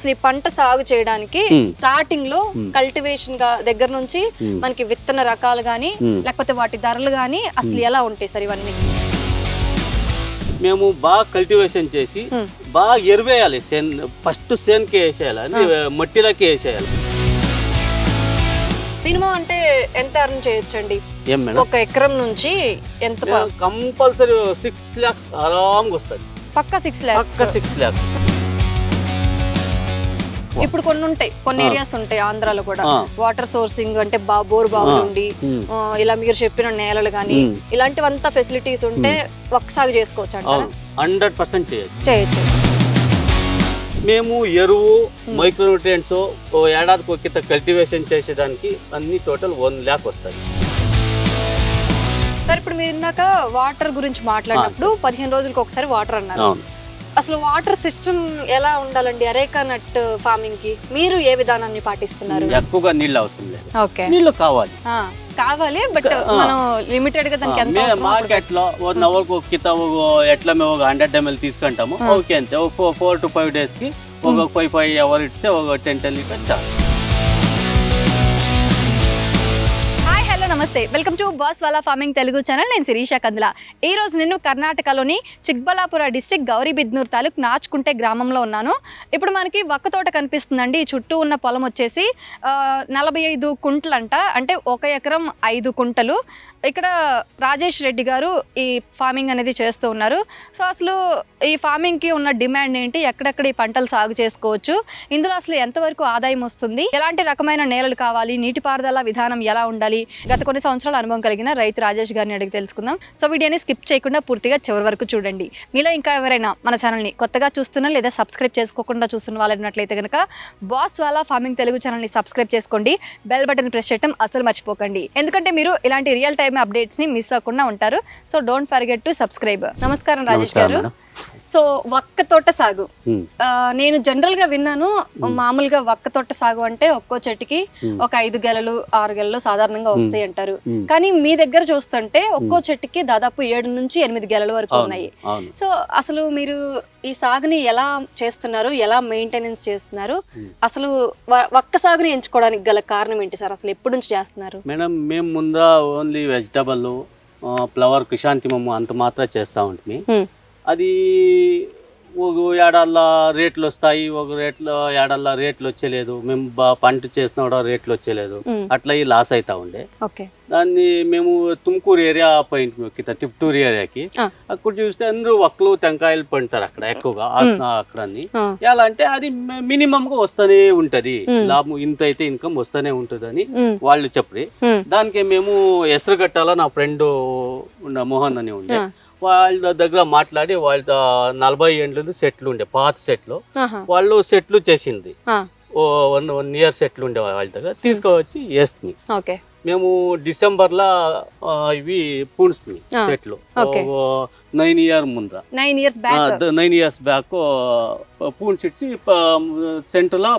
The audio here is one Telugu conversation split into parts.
అసలు ఈ పంట సాగు చేయడానికి. స్టార్టింగ్లో. కల్టివేషన్గా దగ్గర నుంచి. మనకి విత్తన రకాలు గానీ. లేకపోతే వాటి ధరలు గానీ అసలు ఎలా ఉంటాయి సార్ ఇవన్నీ? మేము బాగా కల్టివేషన్ చేసి. బాగా ఎరువేయాలి. సేన్ ఫస్ట్ సేన్కి వేసేయాలి. అంటే మట్టిలోకి వేసేయాలి. మినిమం అంటే ఎంత అర్న్ చేయొచ్చండి? ఒక ఎకరం నుంచి ఎంత కంపల్సరీ సిక్స్ ల్యాక్స్ ఆరాంగా వస్తుంది. పక్క సిక్స్ ల్యాక్ పక్క సిక్స్ ల్యాక్స్ ఇప్పుడు కొన్ని ఉంటాయి కొన్ని. ఏరియాస్ ఉంటాయి ఆంధ్రాలో కూడా. వాటర్ సోర్సింగ్ అంటే బా బోర్ ఆ, ఇలా మీరు చెప్పిన నేలలు కానీ. ఇలాంటివంతా ఫెసిలిటీస్ ఉంటే ఒక్క సాగు చేసుకోవచ్చు అంటారా? హండ్రెడ్ పర్సెంట్ చేయొచ్చు. చేయొచ్చు. మేము ఎరువు మైక్రోన్యూట్రియంట్స్ ఓ ఏడాదికి ఒక కల్టివేషన్ చేసేదానికి అన్ని టోటల్ వన్ ల్యాక్ వస్తుంది సార్ ఇప్పుడు మీరు ఇందాక వాటర్ గురించి మాట్లాడినప్పుడు పదిహేను రోజులకు ఒకసారి వాటర్ అన్నారు. అసలు వాటర్ సిస్టమ్ ఎలా ఉండాలండి? అరేకా నట్ ఫార్మింగ్కి మీరు ఏ విధానాన్ని పాటిస్తున్నారు? ఎక్కువగా నీళ్ళు అవసరం లేదు. ఓకే. నీళ్ళు కావాలి. కావాలి బట్. మనం లిమిటెడ్గా దానికి ఎంత మార్కెట్లో వన్ అవర్ ఒక కిత ఎట్లా మేము ఒక హండ్రెడ్ ఎంఎల్ తీసుకుంటాము. ఓకే అంతే. ఫోర్ టు ఫైవ్ డేస్కి ఒక ఫైవ్ ఫైవ్ అవర్ ఇస్తే ఒక టెన్ టెన్ లీటర్ చాలు. నమస్తే. Welcome to boss Wala farming Telugu channel నేను శిరీష కందుల. ఈ రోజు నేను కర్ణాటకలోని చిక్బలాపుర డిస్టిక్ గౌరీబిద్నూర్ తాలూక్ నాచుకుంటే గ్రామంలో ఉన్నాను. ఇప్పుడు మనకి వక్క తోట కనిపిస్తుందండి. చుట్టూ ఉన్న పొలం వచ్చేసి నలభై ఐదు కుంటలంట. అంటే ఒక ఎకరం ఐదు కుంటలు. ఇక్కడ రాజేష్ రెడ్డి గారు ఈ ఫార్మింగ్ అనేది చేస్తూ ఉన్నారు. సో అసలు ఈ ఫార్మింగ్కి ఉన్న డిమాండ్ ఏంటి? ఎక్కడెక్కడ ఈ పంటలు సాగు చేసుకోవచ్చు? ఇందులో అసలు ఎంతవరకు ఆదాయం వస్తుంది? ఎలాంటి రకమైన నేలలు కావాలి? నీటిపారుదల విధానం ఎలా ఉండాలి? గత కొన్ని సంవత్సరాల అనుభవం కలిగిన రైతు రాజేష్ గారిని అడిగి తెలుసుకుందాం. సో వీడియోని స్కిప్ చేయకుండా పూర్తిగా చివరి వరకు చూడండి. మీలో ఇంకా ఎవరైనా మన ఛానల్ని కొత్తగా చూస్తున్నా లేదా సబ్స్క్రైబ్ చేసుకోకుండా చూస్తున్న వాళ్ళు ఉన్నట్లయితే కనుక బాస్ వాలా ఫార్మింగ్ తెలుగు ఛానల్ని సబ్స్క్రైబ్ చేసుకోండి. బెల్ బటన్ ప్రెస్ చేయడం అసలు మర్చిపోకండి. ఎందుకంటే మీరు ఇలాంటి రియల్ టైమ్ అప్డేట్స్ని మిస్ అవ్వకుండా ఉంటారు. So don't forget to subscribe. నమస్కారం రాజేష్ గారు. సో వక్క తోట సాగు. నేను జనరల్గా విన్నాను మామూలుగా వక్క తోట సాగు అంటే ఒక్కో చెట్టుకి ఒక ఐదు గెలలు ఆరు గెలలు సాధారణంగా వస్తాయి అంటారు. కానీ మీ దగ్గర చూస్తుంటే ఒక్కో చెట్టుకి దాదాపు ఏడు నుంచి ఎనిమిది గెలల వరకు ఉన్నాయి. సో అసలు మీరు ఈ సాగుని ఎలా చేస్తున్నారు ఎలా మెయింటెనెన్స్ చేస్తున్నారు. అసలు వక్క సాగుని ఎంచుకోవడానికి గల కారణం ఏంటి సార్? అసలు ఎప్పటి నుంచి చేస్తున్నారు? మేడం మేము ముందర ఓన్లీ వెజిటబుల్ ఫ్లవర్ కుశాంతిమము అంత మాత్రం చేస్తూ ఉంటుంది అది ఒక ఏడాళ్ళ రేట్లు వస్తాయి ఒక రేట్లో ఏడాళ్ళ రేట్లు వచ్చేలేదు మేము బా పంట చేసిన కూడా రేట్లు వచ్చేలేదు అట్లా ఈ లాస్ అవుతా ఉండే. దాన్ని మేము తుమ్కూరు ఏరియా పోయింది కింద తిప్టూరు ఏరియాకి. అక్కడ చూస్తే అందరూ వక్కలు టెంకాయలు పండుతారు అక్కడ ఎక్కువగా ఆసన అక్కడ ఎలా అంటే అది మినిమం గా వస్తూనే ఉంటది. లాభం ఇంత అయితే ఇన్కమ్ వస్తూనే ఉంటదని వాళ్ళు చెప్పి దానికి మేము ఎసరుగట్టాల నా ఫ్రెండ్ ఉన్న మోహన్ అని ఉండే. వాళ్ళ దగ్గర మాట్లాడి వాళ్ళ నలభై ఏండ్లు సెట్లు ఉండే పాత సెట్లు. వాళ్ళు సెట్లు చేసింది. ఓ వన్ వన్ ఇయర్ సెట్లు ఉండే వాళ్ళ దగ్గర. తీసుకువచ్చి వేస్తుంది మేము డిసెంబర్లో ఇవి పూడుస్తుంది సెట్లు. నైన్ ఇయర్ ముందర. Nine years back. Nine years back పూడ్చిచ్చి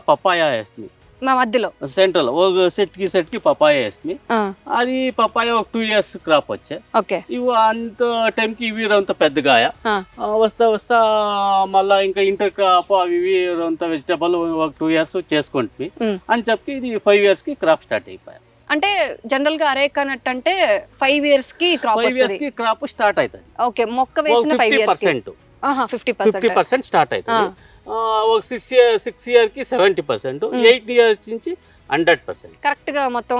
papaya వేస్తుంది మా మధ్యలో. సెంటర్లో ఒక సెట్కి సెట్కి పప్పాయ వేస్తుంది ఆ, అది పప్పాయ ఒక టూ ఇయర్స్ క్రాప్ వచ్చే. ఓకే. ఇవి అంత టైంకి ఇవి అంత పెద్దగాయ వస్తా వస్తా మళ్ళా ఇంకా ఇంటర్ క్రాప్ అవి ఇవి అంత వెజిటబుల్ ఒక టూ ఇయర్స్ చేసుకుంటుంది. అని చెప్పి ఇది ఫైవ్ ఇయర్స్కి క్రాప్ స్టార్ట్ అయిపోయాయి అంటే జనరల్గా అరేకా నట్ అంటే ఫైవ్ ఇయర్స్కి క్రాప్ ఫైవ్ ఇయర్స్కి క్రాప్ స్టార్ట్ అవుతుంది. ఓకే మొక్క వేసిన ఫైవ్ ఇయర్స్కి. ఫిఫ్టీ పర్సెంట్ స్టార్ట్ అవుతుంది. ఒక సిక్స్ ఇయర్ సిక్స్ ఇయర్కి seventy percent Hmm. Eight years నుంచి హండ్రెడ్ పర్సెంట్ కరెక్ట్గా మొత్తం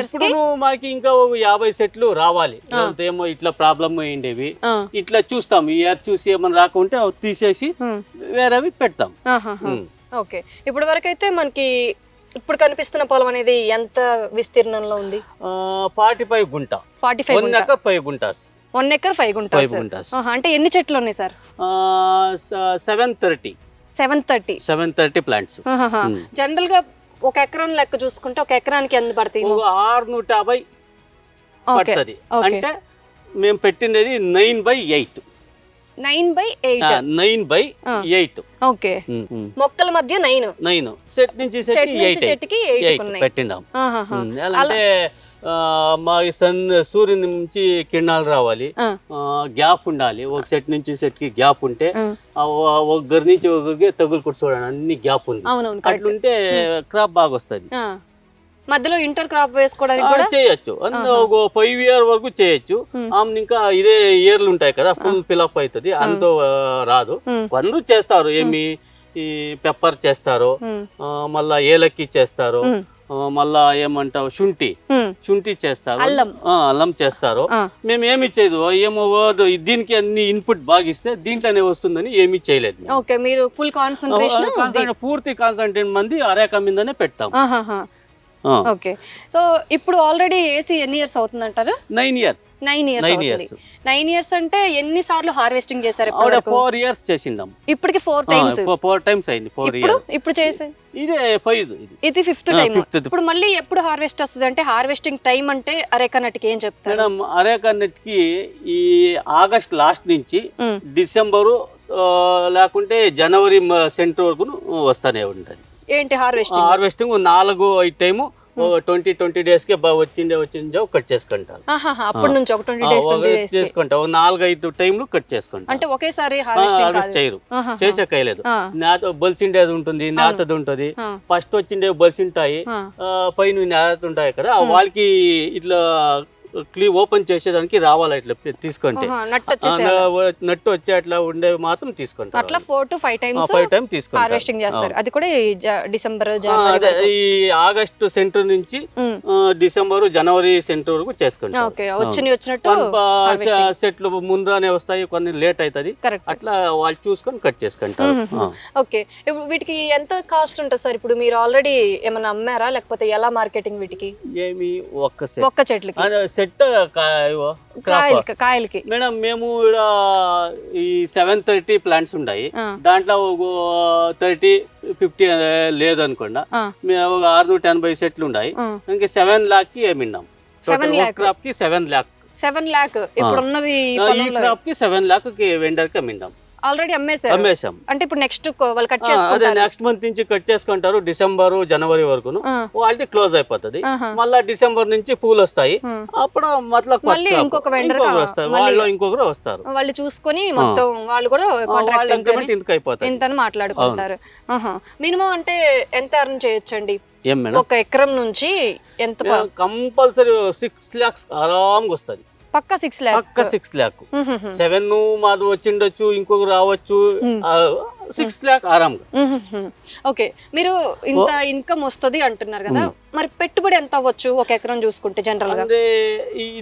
ఇప్పుడు మాకు ఇంకా యాభై సెట్లు రావాలి. ఏమో ఇట్లా ప్రాబ్లమ్ అయ్యిండేవి. ఇట్లా చూస్తాం. ఈ ఇయర్ చూసి ఏమైనా రాకుంటే తీసేసి ఉమ్, వేరేవి పెడతాం. ఉమ్. ఓకే. ఇప్పుడు వరకు అయితే మనకి ఇప్పుడు కనిపిస్తున్న పొలం అనేది ఎంత విస్తీర్ణంలో ఉంది? ఫార్టీ ఫైవ్ గుంట. ఫార్టీ ఫైవ్ ఫైవ్ గుంటాస్. వన్ ఎకర్ ఫైవ్ గుంటాస్ అంటే ఎన్ని చెట్లు ఉన్నాయి sir seven thirty seven thirty seven thirty plants జనరల్గా ఒక ఎకరం లెక్క చూసుకుంటే ఒక ఎకరానికి ఎంత పడతాయి ఒక ఆరు నూట యాభై పడుతుంది. అంటే మేము పెట్టినది nine by eight nine by eight. Nine by. Eight. Okay. మొక్కల మధ్య నైన్. నైన్. సెట్ నుంచి చెట్టుకి ఎయిట్. పెట్టినాం అంటే మా సన్ సూర్యుని నుంచి కిరణాలు రావాలి. గ్యాప్ ఉండాలి. ఒక సెట్ నుంచి సెట్కి గ్యాప్ ఉంటే ఒకరి నుంచి ఒకరికి తగులు చూడండి అన్ని గ్యాప్ ఉంది. అట్లుంటే క్రాప్ బాగా వస్తుంది మధ్యలో ఇంటర్ క్రాప్ వేసుకోవడానికి కూడా? చేయొచ్చు. ఒక ఫైవ్ ఇయర్ వరకు చేయొచ్చు. ఆమె ఇంకా ఇదే ఇయర్లు ఉంటాయి కదా ఫుల్ ఫిలప్ అవుతుంది అంత రాదు. కొందరు చేస్తారు. ఏమి ఈ పెప్పర్ చేస్తారు. మళ్ళా ఏలక్కి చేస్తారు. మళ్ళా ఏమంటావు శుంఠి. శుంఠి చేస్తారు. అల్లం. ఆ, అల్లం చేస్తారు. మేము ఏమి చేయదు. ఏమో దీనికి అన్ని ఇన్పుట్ బాగా ఇస్తే దీంట్లోనే వస్తుందని ఏమీ చేయలేదు. ఓకే మీరు ఫుల్ కాన్సన్ట్రేషన్ కాన్సంట్రేట్- పూర్తి కాన్సన్ట్రేట్ మంది అరేక మీదనే పెడతాం. ఓకే. సో ఇప్పుడు ఆల్రెడీ ఏసీ ఎన్ని years అవుతుందంటారు? Nine years nine years nine అవుతుంది. ఇయర్స్ నైన్ ఇయర్స్ అంటే ఎన్ని సార్లు హార్వెస్టింగ్ చేశారు ఫోర్ ఇయర్స్ చేసిందాం. ఇప్పటికి ఫోర్ టైమ్స్ ఫోర్ టైమ్స్ అయింది. ఫోర్ ఇయర్స్ ఇప్పుడు చేసే? ఇదే ఫైవ్ ఇది. Fifth time. ఇప్పుడు మళ్ళీ ఎప్పుడు హార్వెస్ట్ వస్తుంది? అంటే హార్వెస్టింగ్ టైం అంటే అరేక నటికి ఏం చెప్తారు? మేడం అరేక నెట్కి ఈ ఆగస్ట్ లాస్ట్ నుంచి డిసెంబరు లేకుంటే జనవరి సెంటర్ వరకు వస్తానే ఉంటుంది. ఏంటి హార్వెస్టింగ్ హార్వెస్టింగ్ నాలుగు ఐదు టైము ట్వంటీ ట్వంటీ డేస్కి వచ్చిండే వచ్చిండే కట్ చేసుకుంటారు. అప్పటి. నుంచి ఒక ట్వంటీ డేస్ చేసుకుంటాం ఒక నాలుగు ఐదు టైంలు కట్ చేసుకుంటాం. అంటే ఒకేసారి చేయరు. చేసే కైలేదు నేత బలిసిండేది ఉంటుంది నేతది ఉంటుంది. ఫస్ట్ వచ్చిండే బలిసింటాయి పైన నేత ఉంటాయి కదా Hmm. వాళ్ళకి ఇట్లా క్లీ ఓపెన్ చేసేదానికి రావాలి ఇట్లా తీసుకుంటే. నట్టు వచ్చే అట్లా ఉండేవి మాత్రం తీసుకుంటారు అట్లా four to five times five time తీసుకుంటారు. హార్వెస్టింగ్ చేస్తారు. అది కూడా డిసెంబర్ అదే. ఈ ఆగస్టు సెంటర్ నుంచి డిసెంబరు జనవరి సెంటర్ వరకు చేసుకుంటారు. ఓకే వచ్చినవి వచ్చినట్టు. సెట్లు ముందరనే వస్తాయి కొన్ని లేట్ అవుతుంది అట్లా వాళ్ళు చూసుకొని కట్ చేసుకుంటారు. ఓకే. ఇప్పుడు వీటికి ఎంత కాస్ట్ ఉంటుంది సార్? ఇప్పుడు మీరు ఆల్రెడీ ఏమైనా అమ్మారా? లేకపోతే ఎలా మార్కెటింగ్ వీటికి? ఏమి ఒక్క ఒక్క చెట్లకి. సెట్ కాయలకి. మేడం మేము ఈడ ఈ సెవెన్ థర్టీ ప్లాంట్స్ ఉన్నాయి దాంట్లో ఒక థర్టీ ఫిఫ్టీ లేదనుకోండి. మేము ఒక ఆరునూట ఎనభై సెట్లు ఉన్నాయి. ఇంకా సెవెన్ ల్యాక్కి ఏమిన్నాం. క్రాప్కి సెవెన్ ల్యాక్ సెవెన్ ల్యాక్ ఇప్పుడు ఉన్నది ఈ క్రాప్కి సెవెన్ ల్యాక్కి వెండర్కి అమ్మిందాం ఆల్రెడీ అమ్మేశారు. అమ్మేశాం. అంటే ఇప్పుడు నెక్స్ట్ వాళ్ళు కట్ అదే నెక్స్ట్ మంత్ నుంచి కట్ చేసుకుంటారు డిసెంబర్ జనవరి వరకును. ఆ, వాళ్ళది క్లోజ్ అయిపోతుంది. మళ్ళా డిసెంబర్ నుంచి పూలు వస్తాయి. అప్పుడు మళ్ళీ crop. ఇంకొక కా- వస్తారు. మళ్ళీ- వాళ్ళు ఇంకొకరు వస్తారు. వాళ్ళు చూసుకొని మొత్తం వాళ్ళు కూడా కాంట్రాక్ట్ ఇంతకు అయిపోతాయి ఎంత అని మాట్లాడుకుంటారు మినిమం అంటే ఎంత ఎర్న్ చేయొచ్చండి? ఒక ఎకరం నుంచి ఎంత కంపల్సరీ సిక్స్ ల్యాక్స్ ఆరాంగా వస్తుంది. పక్క సిక్స్ ల్యాక్ పక్క సిక్స్ ల్యాక్ సెవెన్ మాది వచ్చిండొచ్చు ఇంకొక రావచ్చు. సిక్స్ ల్యాక్ ఆరాంగా. ఓకే. మీరు ఇంత ఇన్కమ్ వస్తుంది అంటున్నారు కదా. మరి పెట్టుబడి ఎంత అవ్వచ్చు ఒక ఎకరం చూసుకుంటే జనరల్గా?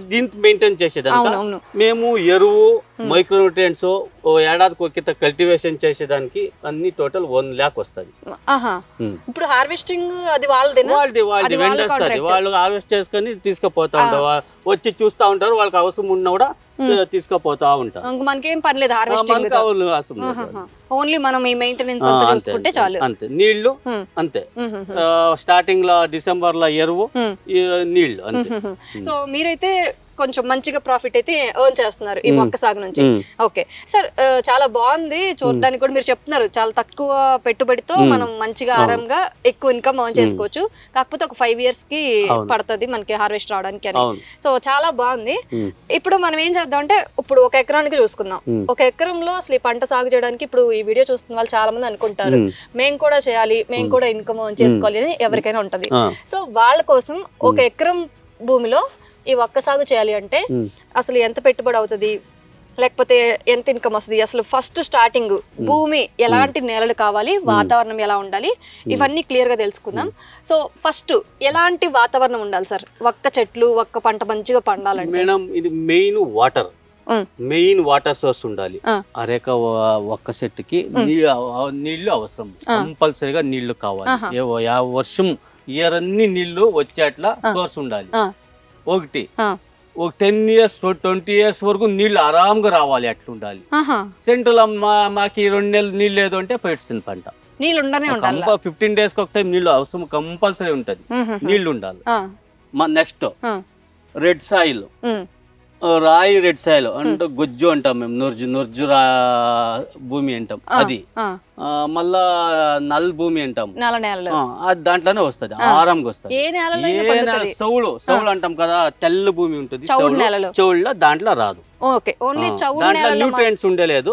దీన్ని మెయింటైన్ చేసేదంతా అవునవును. మేము ఎరువు Hmm. మైక్రోన్యూట్రియంట్స్ ఓ ఏడాదికి ఒక కల్టివేషన్ చేసేదానికి అన్ని టోటల్ వన్ ల్యాక్ వస్తుంది. ఇప్పుడు హార్వెస్టింగ్ అది వాళ్ళది వాళ్ళది అది వాళ్ళ హార్వెస్ట్ చేసుకొని తీసుకుపోతా. ఉంటారు. వచ్చి చూస్తా ఉంటారు. వాళ్ళకి అవసరం ఉన్నా కూడా Hmm. తీసుకుపోతా ఉంటారు. ఇంక మనకేం పని లేదు ఆ, హార్వెస్టింగ్. ఓన్లీ మనం ఈ మెయింటెనెన్స్ చూసుకుంటే చాలు. అంతే. నీళ్ళు Hmm. అంతే. స్టార్టింగ్లో డిసెంబర్ లో ఎరువు నీళ్ళు అంతే. సో మీరైతే కొంచెం మంచిగా ప్రాఫిట్ అయితే ఎర్న్ చేస్తున్నారు ఈ. మొక్క సాగు నుంచి. ఓకే సార్ చాలా బాగుంది చూడడానికి కూడా మీరు చెప్తున్నారు చాలా తక్కువ పెట్టుబడితో. మనం మంచిగా. ఆరాంగా ఎక్కువ ఇన్కమ్ ఎర్న్ చేసుకోవచ్చు కాకపోతే ఒక ఫైవ్ ఇయర్స్కి. పడుతుంది మనకి హార్వెస్ట్ రావడానికి అని సో చాలా బాగుంది. ఇప్పుడు మనం ఏం చేద్దాం అంటే ఇప్పుడు ఒక ఎకరానికి చూసుకుందాం. ఒక ఎకరంలో అసలు ఈ పంట సాగు చేయడానికి ఇప్పుడు ఈ వీడియో చూస్తున్న వాళ్ళు చాలా మంది అనుకుంటారు. మేము కూడా చేయాలి మేము. కూడా ఇన్కమ్ ఎర్న్ చేసుకోవాలి అని ఎవరికైనా ఉంటది సో వాళ్ళ కోసం ఒక ఎకరం భూమిలో ఈ ఒక్క సాగు చేయాలి అంటే. అసలు ఎంత పెట్టుబడి అవుతుంది? లేకపోతే ఎంత ఇన్కమ్ వస్తుంది? అసలు ఫస్ట్ స్టార్టింగ్ భూమి ఎలాంటి నేలలు కావాలి? వాతావరణం ఎలా ఉండాలి? ఇవన్నీ క్లియర్గా తెలుసుకుందాం. సో ఫస్ట్ ఎలాంటి వాతావరణం ఉండాలి సార్? ఒక్క చెట్లు ఒక్క పంట మంచిగా పండాలంటే? మేడం ఇది main water. Main water source ఉండాలి. అరేక ఒక్క చెట్టుకి నీళ్ళు అవసరం. కంపల్సరీగా నీళ్ళు కావాలి. వర్షం ఇయర్ అన్ని నీళ్ళు వచ్చేట్లా. సోర్స్ ఉండాలి. ఒకటి. ఒక టెన్ ఇయర్స్ ట్వంటీ ఇయర్స్ వరకు నీళ్ళు ఆరాంగా రావాలి అట్లా ఉండాలి ఆహా. సెంట్రల్ మాకు రెండు నెలలు నీళ్ళు లేదు అంటే పెడుతుంది పంట. నీళ్ళు ఉండనే ఉండాలి? ఫిఫ్టీన్ డేస్ ఒక టైం నీళ్ళు అవసరం కంపల్సరీ ఉంటది. నీళ్ళు ఉండాలి. మా నెక్స్ట్ రెడ్ సాయిల్. రాయి రెడ్ సాయిల్ అంటే గొజ్జు అంటాం మేము నుర్జు నుర్జు రా భూమి అంటాం. అది. మళ్ళా నల్ భూమి అంటాం నల్ల నేలలు. ఆ, అది దాంట్లోనే వస్తుంది. ఆరంగా వస్తుంది. ఏ నేలలో ఏ సౌలు సౌలు అంటాం కదా తెల్ల భూమి ఉంటుంది చౌడు నేలలు. దాంట్లో రాదు. ఓకే ఓన్లీ చౌడు దాంట్లో న్యూట్రియంట్స్ ఉండలేదు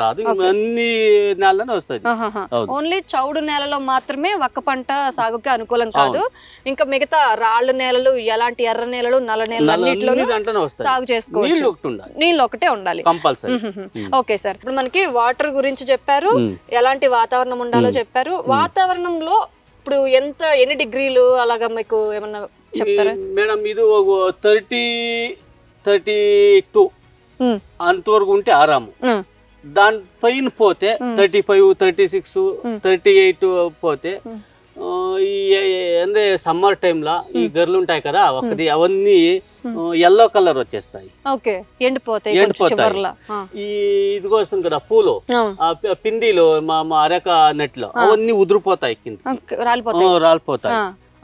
రాదు. అన్ని నెలలోనే వస్తుంది. ఓన్లీ చౌడు నేలలో మాత్రమే ఒక్క పంట సాగుకి అనుకూలం కాదు. ఇంకా మిగతా రాళ్ళు నేలలు ఎలాంటి ఎర్ర నేలలు నల్ల నేలలు అన్నిటిలోనూ దాంట్లోనే సాగు చేసుకోవచ్చు. నీళ్ళు ఒకటి ఉండాలి. కంపల్సరీ. Okay sir. ఇప్పుడు మనకి వాటర్ గురించి చెప్పారు. ఎలాంటి వాతావరణం ఉండాలో. చెప్పారు వాతావరణంలో ఇప్పుడు ఎంత ఎన్ని డిగ్రీలు అలాగా మీకు ఏమన్నా చెప్తారా మేడం ఇది ఒక థర్టీ థర్టీ టూ. అంతవరకు ఉంటే ఆరాము. దాని పైన పోతే. Thirty five thirty six. Thirty eight పోతే అంటే సమ్మర్ టైంలో ఈ. గర్లు ఉంటాయి కదా ఒకటి అవన్నీ. ఎల్లో కలర్ వచ్చేస్తాయి. ఓకే ఎండిపోతాయి. ఈ ఇదిగో వస్తుంది కదా పూలు. పిండిలో మా మా అరక నెట్లో. అవన్నీ ఉదిరిపోతాయి కింద. రాలిపోతాయి.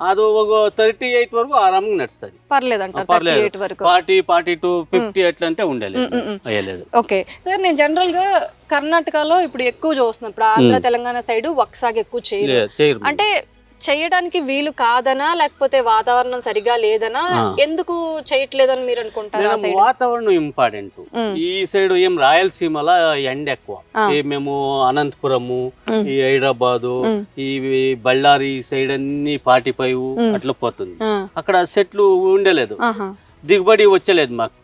అది ఒక థర్టీ ఎయిట్ వరకు ఆరామంగా నడుస్తుంది. పర్లేదు అంటారు థర్టీ పర్లేదు. ఎయిట్ వరకు. ఫార్టీ ఫార్టీ టూ ఫిఫ్టీ అట్లా అంటే ఉండలేదు. అయ్యలేదు. ఓకే. సార్ నేను జనరల్గా కర్ణాటకలో ఇప్పుడు ఎక్కువ చూస్తున్నాను ఇప్పుడు ఆంధ్ర. తెలంగాణ సైడ్ వక్సాగ్ ఎక్కువ చేయరు. అంటే చేయడానికి వీలు కాదనా లేకపోతే వాతావరణం సరిగా లేదనా. ఎందుకు చేయట్లేదని మీరు అనుకుంటారు వాతావరణం ఇంపార్టెంట్. ఈ సైడ్ ఏం రాయలసీమలో ఎండ ఎక్కువ. ఈ మేము అనంతపురము. ఈ హైదరాబాదు. ఈ బళ్ళారి సైడ్ అన్ని మ్మ్. అట్లా పోతుంది అక్కడ చెట్లు ఉండలేదు దిగుబడి వచ్చలేదు మాకు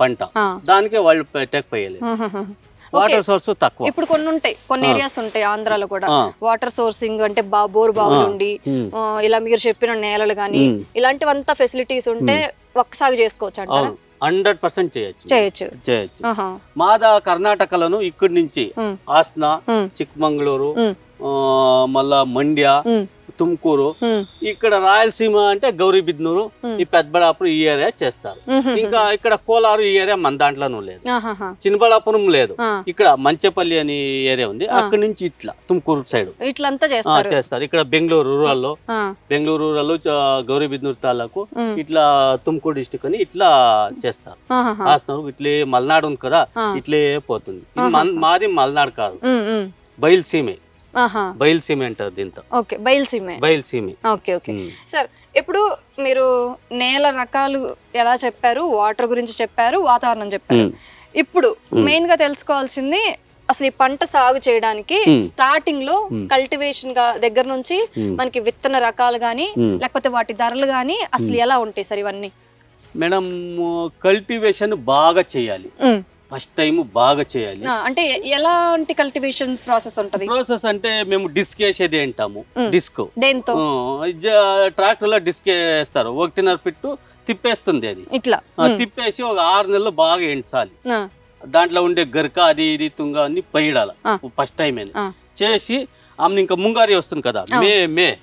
పంట దానికే వాళ్ళు పెట్టకపోయలేదు. వాటర్ సోర్స్ తక్కువ ఇప్పుడు కొన్ని ఉంటాయి కొన్ని. ఏరియాస్ ఉంటాయి ఆంధ్రాలో కూడా. వాటర్ సోర్సింగ్ అంటే బా బోర్. ఆ, ఇలా మీరు చెప్పిన నేలలు గాని మ్మ్. ఇలాంటివంతా ఫెసిలిటీస్ ఉంటే ఒక్క సాగు చేసుకోవచ్చు అంటారా హండ్రెడ్ పర్సెంట్ చేయొచ్చు చేయొచ్చు చేయొచ్చు. మాదా కర్ణాటకలను ఇక్కడి నుంచి మ్మ్. హాస్నా మ్మ్. చిక్కమంగళూరు మ్మ్. ఆ, మళ్ళా మండ్య. తుమ్కూరు. ఇక్కడ రాయలసీమ అంటే గౌరీబిద్నూరు. ఈ పెద్దబడాపురం ఈ ఏరియా చేస్తారు. ఇంకా ఇక్కడ కోలారు ఈ ఏరియా మన దాంట్లోనూ లేదు. చిన్నబడాపురం లేదు. ఇక్కడ మంచెపల్లి అని ఏరియా ఉంది. అక్కడి నుంచి ఇట్లా తుమ్కూరు సైడ్ ఇట్లంతా చేస్తారు ఇక్కడ బెంగళూరు రూరల్లో. బెంగళూరు రూరల్ గౌరీబిద్నూరు తాలూకు. ఇట్లా తుమ్కూరు డిస్టిక్ అని ఇట్లా చేస్తారు. రాస్తున్నారు ఇట్లే మల్నాడు ఉంది కదా. ఇట్లే పోతుంది మాది మల్నాడు కాదు. బయలుసీమే. బయలుసీమే అంటారు దీంతో ఓకే బయలుసీమే బయలుసీమే ఓకే ఓకే. సార్ ఇప్పుడు మీరు నేల రకాలు ఎలా చెప్పారు వాటర్ గురించి చెప్పారు వాతావరణం చెప్పారు. ఇప్పుడు. మెయిన్గా తెలుసుకోవాల్సింది అసలు ఈ పంట సాగు చేయడానికి. స్టార్టింగ్లో. కల్టివేషన్గా దగ్గర నుంచి. మనకి విత్తన రకాలు గాని. లేకపోతే వాటి ధరలు గాని అసలు. ఎలా ఉంటాయి సార్ ఇవన్నీ మేడం కల్టివేషన్ బాగా చేయాలి. ఫస్ట్ టైం బాగా చేయాలి. అంటే ఎలాంటి కల్టివేషన్ ప్రాసెస్ ఉంటది? ప్రాసెస్ అంటే మేము డిస్క్ వేసేది అంటాము ఉమ్. డిస్క్. దేంతో? ట్రాక్టర్లో డిస్క్ వేస్తారు. ఒకటిన్నర పిట్టు తిప్పేస్తుంది అది. ఇట్లా. తిప్పేసి ఒక ఆరు నెలలు బాగా ఎంచాలి. దాంట్లో ఉండే గరిక అది ఇది తుంగ అన్ని పైడాలి. First time. చేసి ఆమె ఇంకా ముంగారి వస్తుంది కదా. May May.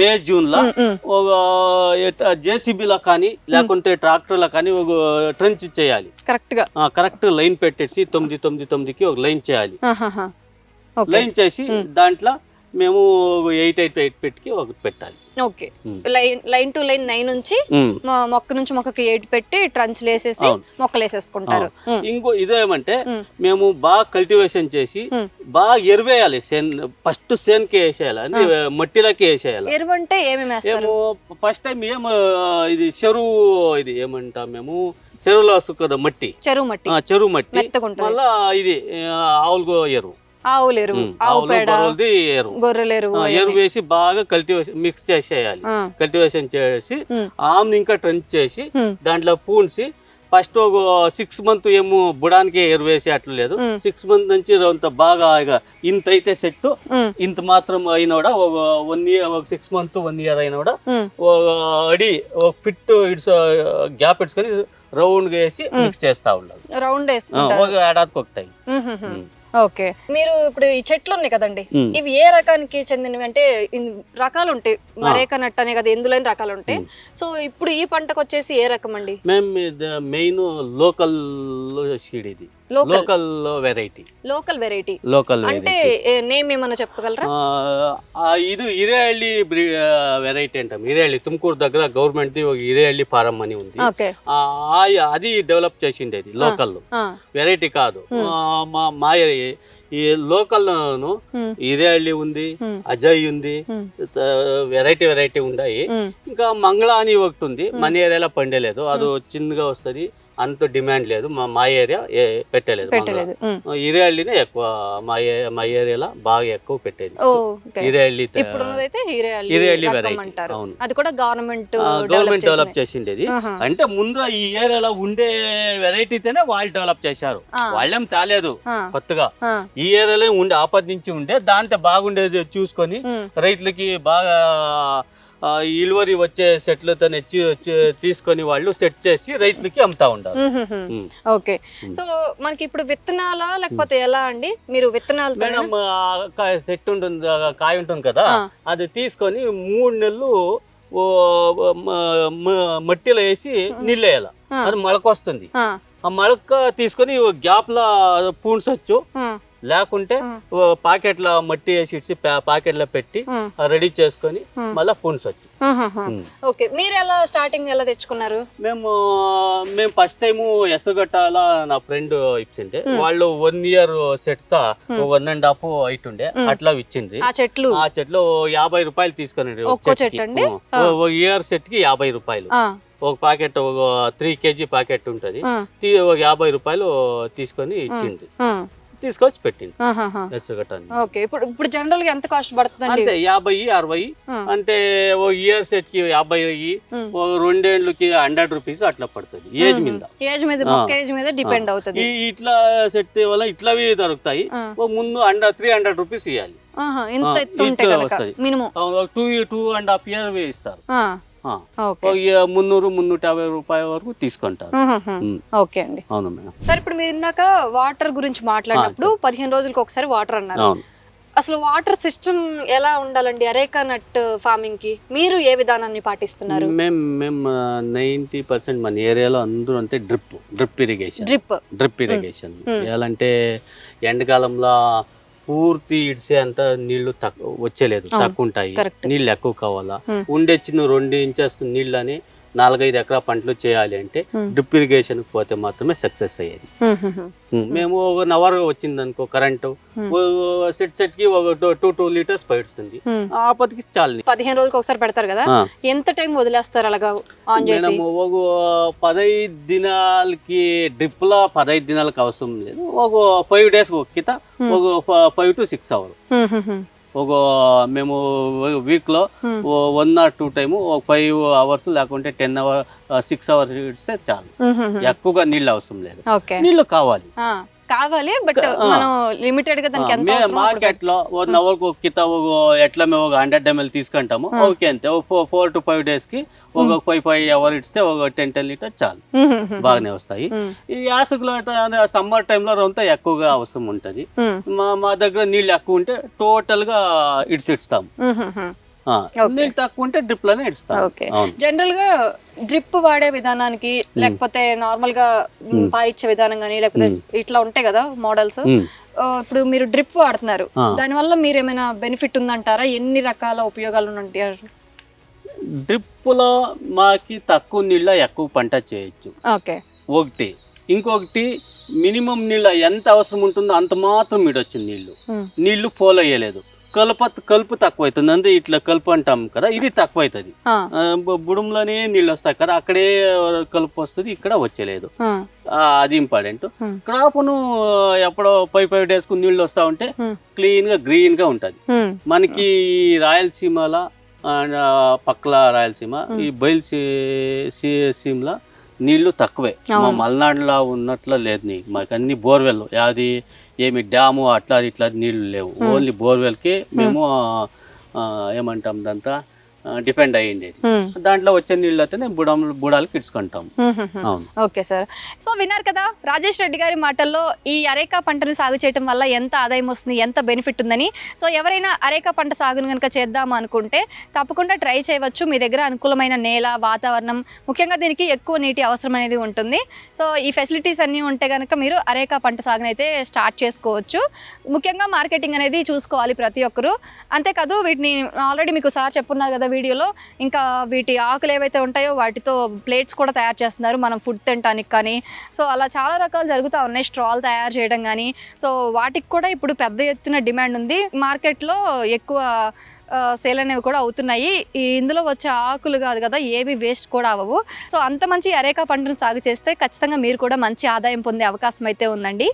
మే జూన్ లా. ఒక జేసీబీలో కానీ లేకుంటే ట్రాక్టర్లో కానీ ఒక ట్రెంచ్ చేయాలి. కరెక్ట్గా కరెక్ట్ లైన్ పెట్టేసి తొమ్మిది తొమ్మిది తొమ్మిదికి ఒక లైన్ చేయాలి. లైన్ చేసి. దాంట్లో మేము ఎయిట్ ఎయిట్ ఎయిట్ పెట్టి ఒకటి పెట్టాలి. Okay. Hmm. Line line to line nine నుంచి. మొ- మొక్క నుంచి మొక్కకి ఎయిట్ పెట్టి ట్రంచ్లు వేసేసి అవును. మొక్కలు వేసేసుకుంటారు మ్మ్. ఇంకో ఇదేమంటే మ్మ్. బాగా కల్టివేషన్ చేసి. బాగా ఎరువేయాలి సేన్ ఫస్ట్ సేన్కి వేసేయాలి? అంటే మట్టిలోకి వేసేయాలి? ఎరువు అంటే ఏమేమి మేము ఫస్ట్ టైం ఏం ఇది చెరువు ఇది ఏమంటాం మేము? చెరువులో వస్తుంది కదా మట్టి. చెరువు మట్టి. చెరువు మట్టి. మళ్ళా ఇది ఆ, ఆవులు ఎరువు. ఆవులు ఎరువు. ఆవు పేడ గొర్రెల ఎరువు ఎరువు వేసి బాగా కల్టివేషన్ మిక్స్ చేసేయాలి. కల్టివేషన్ చేసి ఆమ్ని ఇంకా ట్రంచ్ చేసి దాంట్లో పూన్సి ఫస్ట్ ఒక సిక్స్ మంత్ ఏమో బుడానికి ఎరువు వేసి అట్లా లేదు. సిక్స్ మంత్ నుంచి అంత బాగా ఇక ఇంత అయితే సెట్ ఇంత మాత్రం అయినా కూడా ఒక వన్ ఇయర్ ఒక సిక్స్ మంత్ వన్ ఇయర్ అయినా కూడా. ఒక అడి ఒక ఫిట్ ఇట్స్ గ్యాప్ ఇడ్చుకొని రౌండ్గా వేసి. మిక్స్ చేస్తా ఉండాలి. రౌండ్ ఒక ఏడాదికి ఒక టైం. ఓకే. మీరు ఇప్పుడు ఈ చెట్లు ఉన్నాయి కదండి. ఇవి ఏ రకానికి చెందినవి? అంటే రకాలు ఉంటాయి. మరేక నట్టు అనే కదా ఎందులోని రకాలు ఉంటాయి. సో ఇప్పుడు ఈ పంటకు వచ్చేసి ఏ రకం అండి? మేము మెయిన్ లోకల్ సీడ్ ఇది. Local. Variety. Local variety. Local అంటే నేమ్ ఏమైనా చెప్పగలరా? ఇది ఇరేహళ్ళి వెరైటీ అంటాం. ఇరేహళ్ళి తుమ్కూరు దగ్గర గవర్నమెంట్ ది ఇరేహళ్ళి ఫారం అని ఉంది. అది డెవలప్ చేసిండేది లోకల్. వెరైటీ కాదు. మా మా ఈ లోకల్ ఇరేళ్ళి ఉంది అజయ్ ఉంది వెరైటీ వెరైటీ ఉన్నాయి ఇంకా మంగళ అని ఒకటి ఉంది. మన ఏరియాలో పండేలేదు. అది చిన్నగా వస్తుంది. అంత డిమాండ్ లేదు. మా మా ఏరియా పెట్టలేదు హీరేళ్ళినే ఎక్కువ మా మా ఏరియాలో బాగా ఎక్కువ పెట్టేది. హీరేళ్ళి హీరేళ్ళి అవును. అది కూడా గవర్నమెంట్ గవర్నమెంట్ డెవలప్ చేసిండేది. అంటే ముందు ఈ ఏరియాలో ఉండే వెరైటీతోనే వాళ్ళు డెవలప్ చేశారు. వాళ్ళేం తాలేదు కొత్తగా. ఈ ఏరియాలో ఉండే ఆపద నుంచి ఉండే దాంతో బాగుండేది చూసుకొని రైతులకి బాగా ఇలువరి వచ్చే సెట్లతో వచ్చి- తీసుకొని వాళ్ళు సెట్ చేసి రైతులకి అమ్ముతా ఉంటారు. ఓకే. సో మనకి ఇప్పుడు విత్తనాలా లేకపోతే ఎలా అండి? మీరు విత్తనాలు మేడం సెట్ ఉంటుంది కాయ ఉంటుంది కదా. అది తీసుకొని మూడు నెలలు మట్టిలో వేసి నీళ్ళు వేయాలి అది మొలకొస్తుంది ఆ. మొలక తీసుకొని గ్యాప్లో పూడ్చొచ్చు. లేకుంటే పాకెట్లో మట్టి వేసి ఇచ్చి పాకెట్లో పెట్టి రెడీ చేసుకొని మళ్ళీ పూడ్చొచ్చు ఉమ్. ఓకే మీరు ఎలా స్టార్టింగ్ ఎలా తెచ్చుకున్నారు? మేము మేము ఫస్ట్ టైం ఎసగట్టాల నా ఫ్రెండ్ ఇచ్చిండే. వాళ్ళు వన్ ఇయర్ సెట్ తా. వన్ అండ్ హాఫ్ అయిట్ ఉండే. అట్లా ఇచ్చింది ఆ చెట్లు? ఆ చెట్లు యాభై రూపాయలు తీసుకొని ఇయర్ సెట్కి యాభై రూపాయలు. ఒక ప్యాకెట్ ఒక త్రీ కేజీ ప్యాకెట్ ఉంటది. ఒక యాభై రూపాయలు తీసుకొని ఇచ్చింది తీసుకొచ్చి పెట్టింది ఆహాహా. ఎసగట్టాన్ని ఓకే ఇప్పుడు ఇప్పుడు జనరల్గా ఎంత కాస్ట్ పడుతుందండి? అంతే యాభై అరవై. అంటే ఒక ఇయర్ సెట్కి యాభై. ఒక రెండేళ్ళకి హండ్రెడ్ రూపీస్ అట్లా పడుతుంది ఏజ్. మీద. ఏజ్ మీద ఏజ్ మీద డిపెండ్ అవుతుంది. ఇట్లా సెట్ వల్ల ఇట్లవి దొరుకుతాయి. ఓ ముందు హండ్రెడ్ త్రీ హండ్రెడ్ రూపీస్ ఇవ్వాలి ఇంత ఎత్తు ఉంటే ఇంత కనుక వస్తది. Minimum. Two two and half year ఇస్తారు. మున్నూరు మున్నూట యాభై రూపాయల వరకు తీసుకుంటారు. ఓకే అండి. అవును మేడం. సార్ ఇప్పుడు మీరు ఇందాక వాటర్ గురించి మాట్లాడినప్పుడు పదిహేను రోజులకు ఒకసారి వాటర్ అన్నారు. అసలు వాటర్ సిస్టమ్ ఎలా ఉండాలండి అరేకా నట్ ఫార్మింగ్కి మీరు ఏ విధానాన్ని పాటిస్తున్నారు? మేము మేము నైంటీ పర్సెంట్ మన ఏరియాలో అందరూ అంతే drip drip irrigation. Drip. Drip irrigation. ఎలా అంటే ఎండాకాలంలో పూర్తి ఇడిసే అంత నీళ్ళు తక్కువ వచ్చేలేదు. తక్కువ ఉంటాయి. నీళ్ళు ఎక్కువ కావాలా. ఉండే చిన్న రెండు ఇంచెస్ నీళ్ళని నాలుగైదు ఎకరా పంటలు చేయాలి అంటే. డ్రిప్ ఇరిగేషన్ పోతే మాత్రమే సక్సెస్ అయ్యేది. మేము ఒక అవర్ వచ్చింది అనుకో కరెంటు. సెట్ సెట్కి ఒక టూ టూ లీటర్స్ పడుతుంది ఆపదికి చాలు పదిహేను రోజులకు ఒకసారి పెడతారు కదా. ఎంత టైం వదిలేస్తారు అలాగా ఆన్ చేసి ఒక పదహైదు దినాలకి డ్రిప్లో పదహైదు దినాలకు అవసరం లేదు ఒక ఫైవ్ డేస్ ఒక కిత. ఒక ఫైవ్ టు సిక్స్ అవర్. ఒక మేము వీక్లో Hmm. One or two time ఒక ఫైవ్ అవర్స్ లేకుంటే టెన్ అవర్ సిక్స్ అవర్స్ ఇస్తే చాలు. హ్మ్, హ్మ్. ఎక్కువగా నీళ్ళు అవసరం లేదు. నీళ్ళు కావాలి. కావాలి బట్. మనం లిమిటెడ్గా దానికి ఎంత మార్కెట్లో వన్ అవర్ ఒక కిత ఎట్లా మేము ఒక హండ్రెడ్ ఎంఎల్ తీసుకుంటాము. ఓకే అంతే. ఫోర్ టు ఫైవ్ డేస్కి ఒక ఫైవ్ ఫైవ్ అవర్ ఇస్తే ఒక టెన్ టెన్ లీటర్ చాలు. బాగానే వస్తాయి. ఈ యాసకులో సమ్మర్ టైంలో రొంత ఎక్కువగా అవసరం ఉంటుంది. మా మా దగ్గర నీళ్ళు ఎక్కువ ఉంటే టోటల్గా ఇడిసి నీళ్ళు తక్కువ ఉంటే డ్రిప్లోనే ఓకే జనరల్గా డ్రిప్ వాడే విధానానికి లేకపోతే నార్మల్గా. పారిచ్చే విధానం కానీ లేకపోతే ఇట్లా ఉంటాయి కదా మోడల్స్. ఇప్పుడు మీరు డ్రిప్ వాడుతున్నారు. ఆ. దానివల్ల మీరు ఏమైనా బెనిఫిట్ ఉందంటారా? ఎన్ని రకాల ఉపయోగాలు ఉంటాయి డ్రిప్లో మాకి తక్కువ నీళ్ళ ఎక్కువ పంట చేయొచ్చు. ఓకే. ఒకటి. ఇంకొకటి మినిమం నీళ్ళ ఎంత అవసరం ఉంటుందో అంత మాత్రం ఇడొచ్చు నీళ్ళు. నీళ్ళు పోల్ అయ్యలేదు కలుపు కలుపు తక్కువ అవుతుంది అంటే ఇట్లా కలుపు అంటాం కదా ఇది తక్కువ అవుతుంది బుడంలోనే నీళ్ళు వస్తాయి కదా అక్కడే కలుపు వస్తుంది ఇక్కడ వచ్చేలేదు. అది ఇంపార్టెంట్. క్రాప్ను ఎప్పుడో ఫైవ్ ఫైవ్ డేస్కు నీళ్ళు వస్తా ఉంటే. క్లీన్గా గ్రీన్గా ఉంటది మనకి రాయలసీమల అండ్ పక్కల రాయలసీమ. ఈ బయలు సీమల నీళ్ళు తక్కువే. మా. మలనాడులో ఉన్నట్లు లేదు నీకు. మాకు అన్ని బోర్వెల్. అది ఏమి డ్యాము అట్లా ఇట్లా నీళ్ళు లేవు. ఓన్లీ బోర్వెల్కి మేము ఏమంటాం దంతా డిపెండ్ అయ్యింది. దాంట్లో వచ్చే నీళ్ళు అయితే బుడం బుడాలకి ఇడ్చుకుంటాం హ్మ్, హ్మ్, హ్మ్. అవును. Okay sir. సో విన్నారు కదా రాజేష్ రెడ్డి గారి మాటల్లో ఈ అరేకా పంటను సాగు చేయడం వల్ల ఎంత ఆదాయం వస్తుంది ఎంత బెనిఫిట్ ఉందని. సో ఎవరైనా అరేకా పంట సాగును కనుక చేద్దాం అనుకుంటే తప్పకుండా ట్రై చేయవచ్చు. మీ దగ్గర అనుకూలమైన నేల వాతావరణం ముఖ్యంగా దీనికి ఎక్కువ నీటి అవసరం అనేది ఉంటుంది. సో ఈ ఫెసిలిటీస్ అన్నీ ఉంటే కనుక మీరు అరేకా పంట సాగునైతే స్టార్ట్ చేసుకోవచ్చు. ముఖ్యంగా మార్కెటింగ్ అనేది చూసుకోవాలి ప్రతి ఒక్కరు. అంతేకాదు వీటిని ఆల్రెడీ మీకు సార్ చెప్పున్నారు కదా వీడియోలో ఇంకా వీటి ఆకులు ఏవైతే ఉంటాయో వాటితో ప్లేట్స్ కూడా తయారు చేస్తున్నారు. మనం ఫుడ్ తినడానికి కానీ. సో అలా చాలా రకాలు జరుగుతూ ఉన్నాయి స్ట్రాల్ తయారు చేయడం కానీ. సో వాటికి కూడా ఇప్పుడు పెద్ద ఎత్తున డిమాండ్ ఉంది. మార్కెట్లో ఎక్కువ సేల్ అనేవి కూడా అవుతున్నాయి. ఇందులో వచ్చే ఆకులు కాదు కదా ఏవి వేస్ట్ కూడా అవ్వవు. సో అంత మంచి అరేకా పంటను సాగు చేస్తే ఖచ్చితంగా మీరు కూడా మంచి ఆదాయం పొందే అవకాశం అయితే ఉందండి.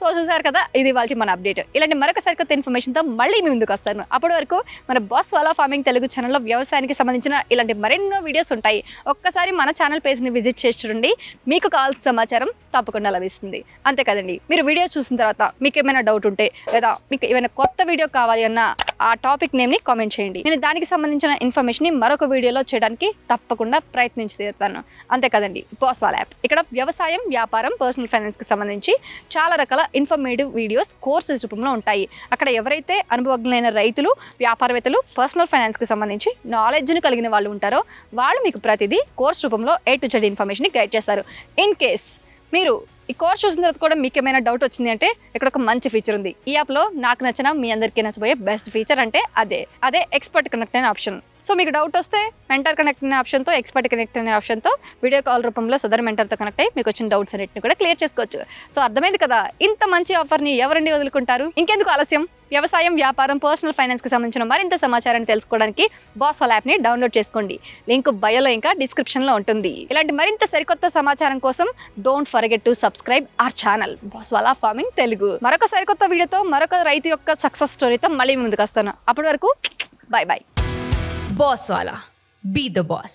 సో చూసారు కదా ఇది వాళ్ళకి మన అప్డేట్. ఇలాంటి మరొక సరికొత్త ఇన్ఫర్మేషన్తో మళ్ళీ మీ ముందుకు వస్తాను. అప్పటి వరకు మన బాస్ వాలా ఫార్మింగ్ తెలుగు ఛానల్లో వ్యవసాయానికి సంబంధించిన ఇలాంటి మరెన్నో వీడియోస్ ఉంటాయి. ఒక్కసారి మన ఛానల్ పేజ్ని విజిట్ చేసి చూడండి. మీకు కావాల్సిన సమాచారం తప్పకుండా లభిస్తుంది. అంతే కదండి. మీరు వీడియో చూసిన తర్వాత మీకు ఏమైనా డౌట్ ఉంటే లేదా మీకు ఏమైనా కొత్త వీడియో కావాలి అన్నా ఆ టాపిక్ నేమ్ని కామెంట్ చేయండి. నేను దానికి సంబంధించిన ఇన్ఫర్మేషన్ని మరొక వీడియోలో చేయడానికి తప్పకుండా ప్రయత్నించి తీరుతాను. అంతే కదండి బాస్వాల్ యాప్ ఇక్కడ వ్యవసాయం వ్యాపారం పర్సనల్ ఫైనాన్స్కి సంబంధించి చాలా రకాల ఇన్ఫర్మేటివ్ వీడియోస్ కోర్సెస్ రూపంలో ఉంటాయి. అక్కడ ఎవరైతే అనుభవజ్ఞులైన రైతులు వ్యాపారవేత్తలు పర్సనల్ ఫైనాన్స్కి సంబంధించి నాలెడ్జ్ని కలిగిన వాళ్ళు ఉంటారో వాళ్ళు మీకు ప్రతిదీ కోర్స్ రూపంలో ఏ టు జెడ్ ఇన్ఫర్మేషన్ని గైడ్ చేస్తారు. ఇన్ కేస్ మీరు ఈ కోర్స్ చూసిన తర్వాత కూడా మీకు ఏమైనా డౌట్ వచ్చింది అంటే ఇక్కడ ఒక మంచి ఫీచర్ ఉంది. ఈ యాప్లో నాకు నచ్చిన మీ అందరికీ నచ్చబోయే బెస్ట్ ఫీచర్ అంటే అదే. అదే ఎక్స్పర్ట్ కనెక్ట్ అనే ఆప్షన్ సో మీకు డౌట్ వస్తే మెంటర్ కనెక్ట్ అనే ఆప్షన్తో ఎక్స్పర్ట్ కనెక్ట్ అనే ఆప్షన్తో వీడియో కాల్ రూపంలో సదర్ మెంటర్తో కనెక్ట్ అయ్యి మీకు వచ్చిన డౌట్స్ అన్నింటిని కూడా క్లియర్ చేసుకోవచ్చు. సో అర్థమైంది కదా ఇంత మంచి ఆఫర్ని ఎవరండి వదులుకుంటారు? ఇంకెందుకు ఆలస్యం? వ్యవసాయం వ్యాపారం పర్సనల్ ఫైనాన్స్కి సంబంధించిన మరింత సమాచారాన్ని తెలుసుకోవడానికి బాస్ వాళ్ళ యాప్ని డౌన్లోడ్ చేసుకోండి. లింక్ బయోలో ఇంకా డిస్క్రిప్షన్లో ఉంటుంది. ఇలాంటి మరింత సరికొత్త సమాచారం కోసం don't forget to subscribe our channel boss wala farming Telugu మరొక సరికొత్త వీడియోతో మరొక రైతు యొక్క సక్సెస్ స్టోరీతో మళ్ళీ ముందుకు వస్తాను. అప్పటి వరకు bye bye boss wala be the boss